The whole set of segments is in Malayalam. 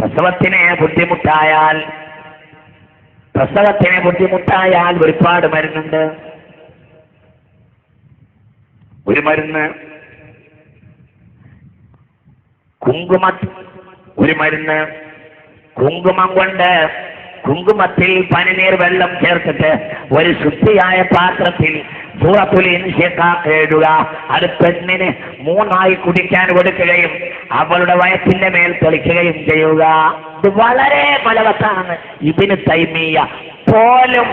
പ്രസവത്തിന് ബുദ്ധിമുട്ടായാൽ പ്രസവത്തിന് ബുദ്ധിമുട്ടായാൽ ഒരുപാട് മരുന്നുണ്ട്. ഒരു മരുന്ന് കുങ്കുമ ഒരു മരുന്ന് കുങ്കുമം കൊണ്ട് കുങ്കുമത്തിൽ പനിനീർ വെള്ളം ചേർത്തിട്ട് ഒരു ശുദ്ധിയായ പാത്രത്തിൽ എഴുതുക. അത് പെണ്ണിന് മൂന്നായി കുടിക്കാൻ കൊടുക്കുകയും അവളുടെ വയറ്റിന്റെ മേൽ തെളിക്കുകയും ചെയ്യുക. ഇത് വളരെ ഫലവത്താണ് ഇതിന് തൈമീയ പോലും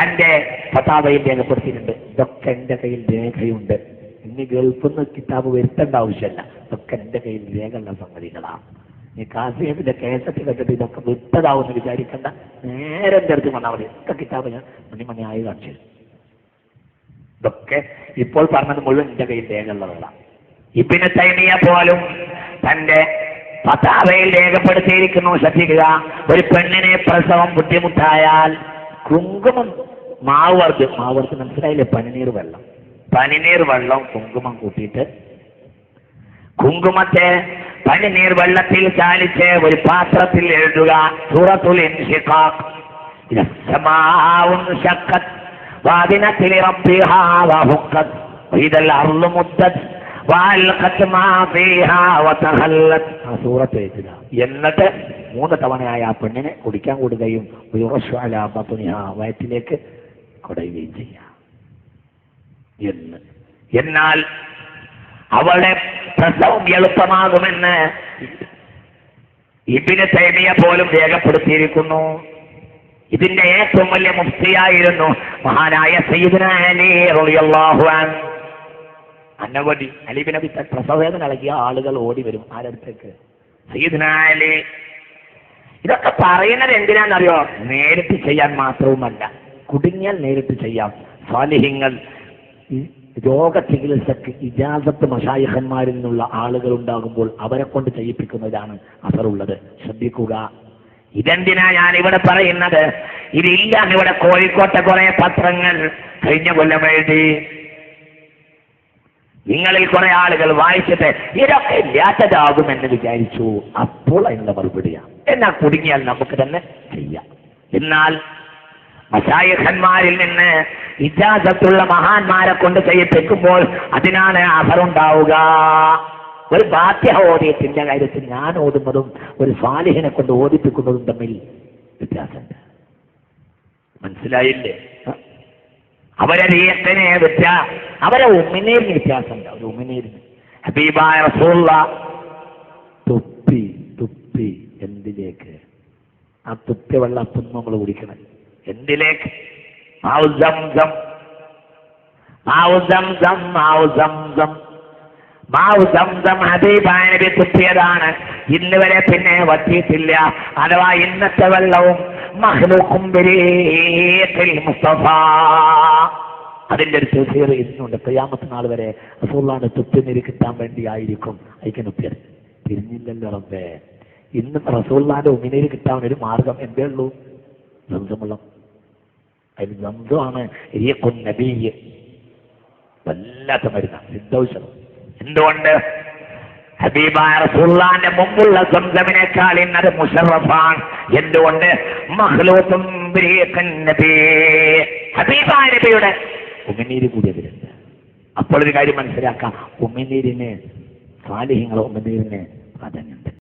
തന്റെ പതാവയിൽ രേഖപ്പെടുത്തിയിട്ടുണ്ട്. ഇതൊക്കെ എന്റെ കയ്യിൽ രേഖയുണ്ട്. ഇനി ഗൾഫിൽ നിന്ന് കിതാബ് വരുത്തേണ്ട ആവശ്യമല്ല. ഇതൊക്കെ എന്റെ കയ്യിൽ രേഖയുള്ള സംഗതികളാണ്. ഈ കാസിയത്തിന്റെ കേസറ്റ് കണ്ടിട്ട് ഇതൊക്കെ വിട്ടതാവെന്ന് വിചാരിക്കണ്ട. നേരെ എന്റെ അടുത്ത് വന്നാൽ മതി. ഇതൊക്കെ കിതാബ് ഞാൻ മണിമണിയായി കാണിച്ചു. ഇതൊക്കെ ഇപ്പോൾ പറഞ്ഞത് മുഴുവൻ എന്റെ കയ്യിൽ രേഖയുള്ളതാണ് ഇബിന് തൈമിയ പോലും തന്റെ പതാവയിൽ രേഖപ്പെടുത്തിയിരിക്കുന്നു ശ്രദ്ധിക്കുക. ഒരു പെണ്ണിനെ പ്രസവം ബുദ്ധിമുട്ടായാൽ കുങ്കുമം മാവർത്ത് വർദ്ധ മനസ്സിലായില്ലേ? പനിനീർ വെള്ളം. പനിനീർ വെള്ളം കുങ്കുമം കൂട്ടിയിട്ട് കുങ്കുമത്തെ പനിനീർ വെള്ളത്തിൽ ചാലിച്ച് ഒരു പാത്രത്തിൽ എഴുതുക. സൂറത്തുൽ وأذنت لربها وحقت وإذا الأرض مدت وألقت ما فيها وتخلت ആ സൂറത്ത് എഴുതുക എന്നിട്ട് മൂന്ന് തവണയായി ആ പെണ്ണിനെ കുടിക്കാൻ കൊടുക്കുകയും ഉയർഷാലാപത്തുനിയ വയറ്റിലേക്ക് കൊടുകയും ചെയ്യാം എന്ന് എന്നാൽ അവളുടെ പ്രസവം എളുപ്പമാകുമെന്ന് ഇബിന് തൈമിയ പോലും രേഖപ്പെടുത്തിയിരിക്കുന്നു ഇതിന്റെ ഏറ്റവും വലിയ മുഫ്തിയായിരുന്നു മഹാനായ സയ്യിദ്ന അലി റളിയല്ലാഹു പ്രസവവേദന നൽകിയ ആളുകൾ ഓടി വരും ആരടുത്തേക്ക്? സയ്യിദ്ന അലി. ഇതൊക്കെ പറയുന്നത് എന്തിനാണെന്നറിയോ നേരിട്ട് ചെയ്യാൻ മാത്രവുമല്ല. കുടുങ്ങിയാൽ നേരിട്ട് ചെയ്യാം. സ്വാലിഹ്യങ്ങൾ ഈ രോഗ ചികിത്സക്ക് ഇജാസത്ത് മഷായിഹന്മാരിൽ നിന്നുള്ള ആളുകൾ ഉണ്ടാകുമ്പോൾ അവരെ കൊണ്ട് ചെയ്യിപ്പിക്കുന്നതാണ് അസറുള്ളത്. ശ്രദ്ധിക്കുക. ഇതെന്തിനാ ഞാൻ ഇവിടെ പറയുന്നത് ഇതില്ല ഇവിടെ കോഴിക്കോട്ടെ കുറെ പത്രങ്ങൾ കഴിഞ്ഞ കൊല്ലം എഴുതി. നിങ്ങളിൽ കുറെ ആളുകൾ വായിച്ചിട്ട് ഇതൊക്കെ ഇല്ലാത്തതാകും എന്ന് വിചാരിച്ചു. അപ്പോൾ അതിനുള്ള മറുപടിയാണ്. എന്നാ കുടുങ്ങിയാൽ നമുക്ക് തന്നെ ചെയ്യാം. എന്നാൽ മഷായഖന്മാരിൽ നിന്ന് ഇജാസത്തുള്ള മഹാന്മാരെ കൊണ്ട് ചെയ്യിപ്പിക്കുമ്പോൾ അതിനാണ് അസറുണ്ടാവുക ഒരു ബാധ്യ ഓതിയത്തിന്റെ കാര്യത്തിൽ ഞാൻ ഓതുന്നതും ഒരു സ്വാലിഹിനെ കൊണ്ട് ഓദിപ്പിക്കുന്നതും തമ്മിൽ വ്യത്യാസമുണ്ട്. മനസ്സിലായില്ലേ? അവരെ നീയത്തിനെ വ്യത്യാ അവരെ ഉമ്മിനേരിന് വ്യത്യാസമുണ്ട്. അവർ ഉമ്മിനേരിന്. ഹബീബായ റസൂള്ള തുപ്പി തുപ്പി എന്തിലേക്ക്? ആ തുപ്പി വെള്ളം അപ്പം നമ്മൾ കുടിക്കണം. എന്തിലേക്ക്? ആ സംസം ആ സംസം ആ സംസം തുപ്പിയതാണ് ഇന്ന് വരെ പിന്നെ വറ്റിയിട്ടില്ല. അഥവാ ഇന്നത്തെ വെള്ളവും മുസ്തഫ. അതിന്റെ ഒരു തഫ്സീർ ഇന്നുണ്ട്. പ്രയാമത്തെ നാൾ വരെ റസൂള്ളാണ് തുപ്പി നീര് കിട്ടാൻ വേണ്ടി ആയിരിക്കും ഉപ്പിയത് തിരിഞ്ഞില്ലല്ലോ റബ്ബേ. ഇന്ന് റസൂള്ളാന്റെ ഉമിനീര് കിട്ടാൻ ഒരു മാർഗം എന്തേ ഉള്ളൂ? സംസമുള്ളം അതിൽ സംസമാണ് വല്ലാത്ത മരുന്ന സിദ്ധൌഷധം എന്തുകൊണ്ട്? ഹബീബായ മുമ്പുള്ള സ്വന്തമിനേക്കാൾ ഇന്നത് മുഷറഫാണ്. എന്തുകൊണ്ട്? ബിരീഖൻ ഹബീബായ നബിയുടെ കൂടി അതിലുണ്ട് അപ്പോൾ ഒരു കാര്യം മനസ്സിലാക്കാം. ഉമിനീരിന് സാലിഹ്യങ്ങൾ ഉമിനീരിന് പ്രാധാന്യം